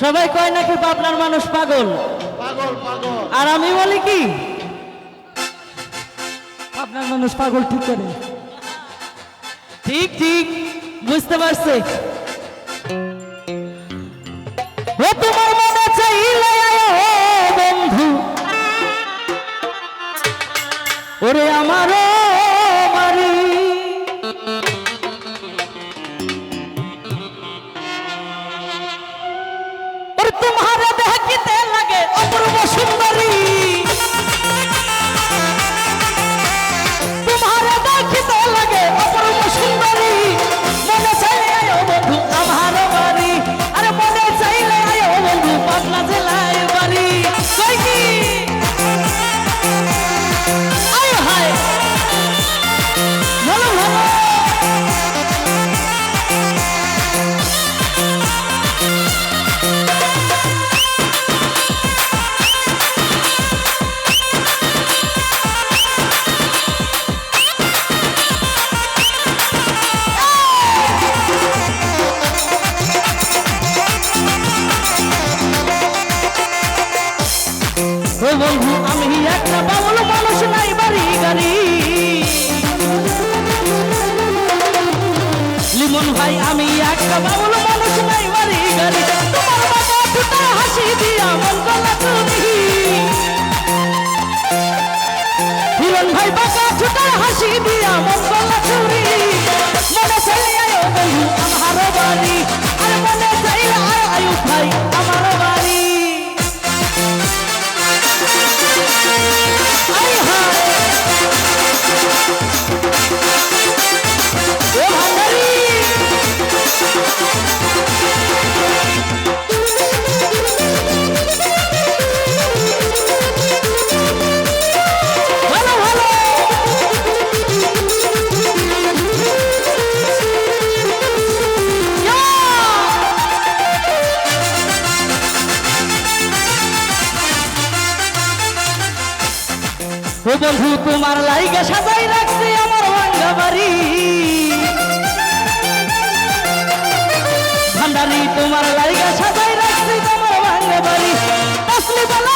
সবাই কয় নাকি পাবনার মানুষ পাগল? পাগল পাগল। আর আমি বলি কি? আপনার মানুষ পাগল ঠিক করে। ঠিক ঠিক বুঝতে পারছে। ও তোমার মনে চাইলে বন্ধু। ওরে আমারও অপূর্ব সুন্দরী ও বন্ধু তোমার লাইগে সাজাই রাখছি আমার ভাঙ্গা বাড়ি। ভান্ডারি, তোমার লাইগে সাজাই রাখছি তোমার ভাঙ্গা বাড়ি। আসলে বলো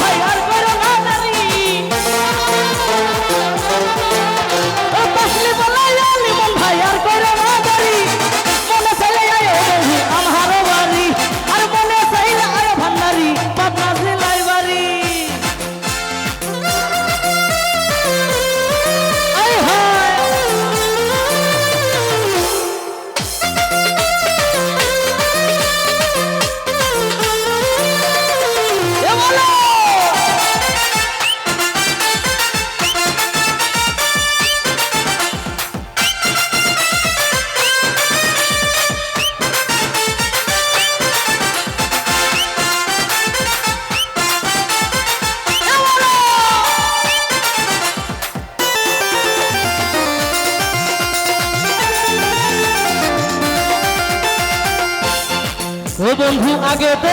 ভাই, আর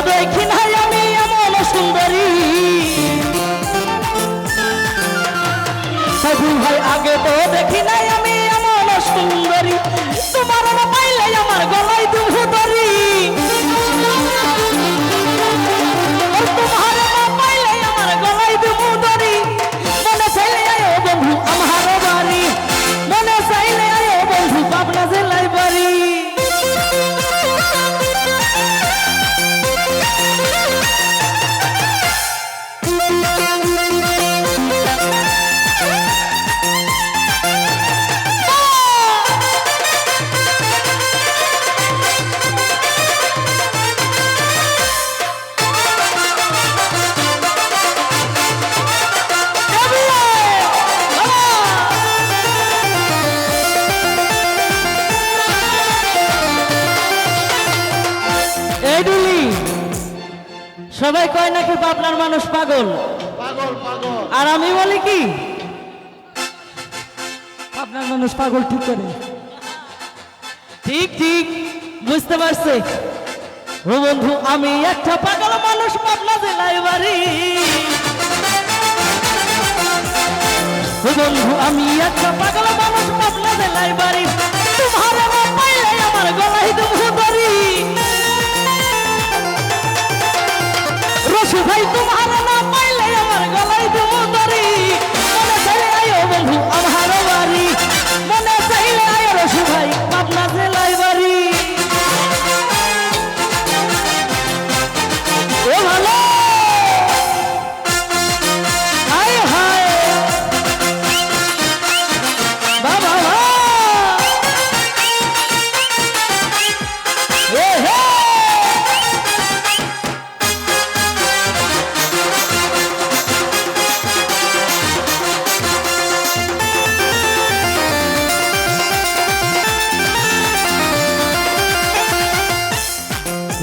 দেখি নাই সবাই কয় নাকি পাবনার মানুষ পাগল? পাগল পাগল। আর আমি বলি কি? আপনার মানুষ পাগল ঠিক করে। ঠিক ঠিক বুঝতে পারছে। ও বন্ধু আমি একটা পাগল মানুষ পাবনা জেলায় বাড়ি। ও বন্ধু আমি একটা পাগল মানুষ পাবনা জেলায় বাড়ি।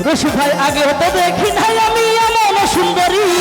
রশি ভাই আগে তো দেখি নাই আমি এমন সুন্দরী।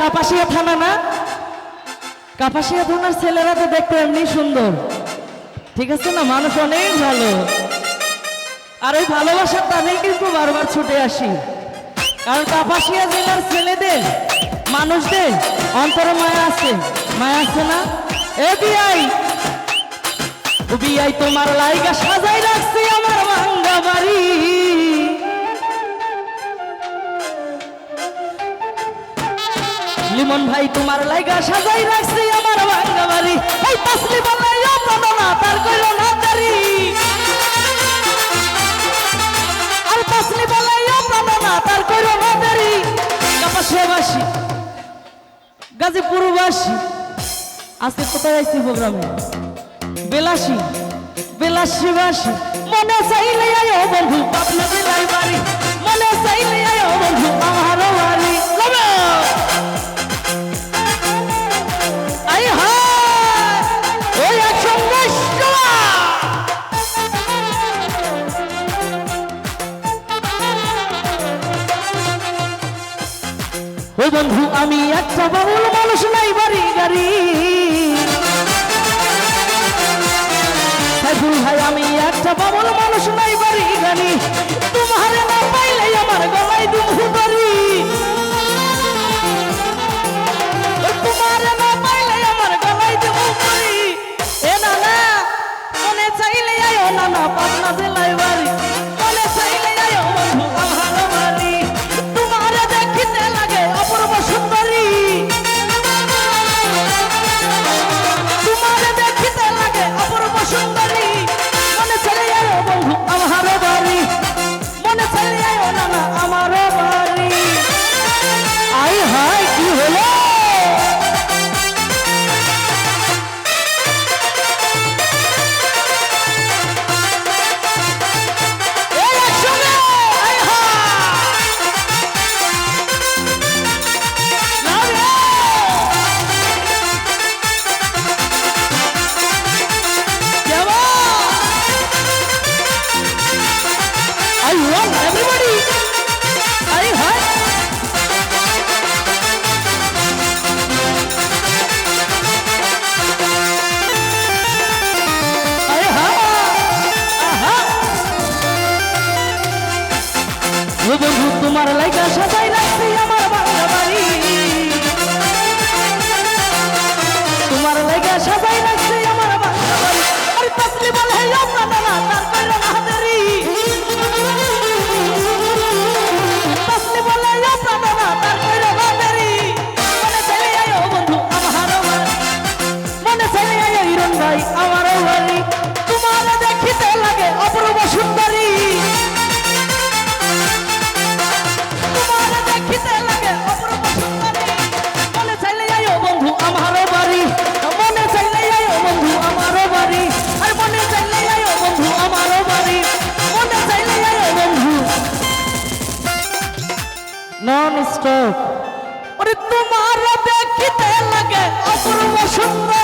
কাপাসিয়া থানা না? কাপাসিয়া থানার ছেলেরা তো দেখতে এমনি সুন্দর। ঠিক আছে না? মানুষ অনেক ভালো। আর ওই ভালোবাসার টানেই কিন্তু বারবার ছুটে আসি। কারণ কাপাসিয়া জেলার ছেলেদের, মানুষদের অন্তরে মায়া আছে। মায়া আছে না? এ বিআই। বিআই তোমার লাইগা সাজাই ভাই, তোমার লাইগা সাজাই রাখছি আমার ভাঙ্গা বাড়ি এই তাসলি বালাই না তার কইল না দারি আর তাসলি বালাই না তার কইল না দারি কাপাসিয়াবাসী, গাজীপুরবাসী, আজকে কোথায় আইছি প্রোগ্রামে? বেলাসী বেলাসীবাসী মনে চাইলে আয়ো বন্ধু, পাবনা জেলায় বাড়ি মনে চাইলে আয়ো বন্ধু, আমারও বাড়ি। ওই বন্ধু, আমি একটা বাবুল মানুষ নাই, বাড়ি গাড়ি। ভাই, আমি একটা বাবুল মানুষ নাই, বাড়ি গাড়ি। তোমার না পাইলে আমার গলায় দুঃখ তোমার লাইকা মিস্টার ওরে তোমার দেখিতে লাগে অপূর্ব সুন্দর